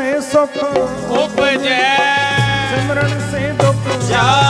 ਸੇ ਸੁਖ ਉਪਜੈ। ਸਿਮਰਨ ਸੇ ਦੁਖ। ਜਾਏ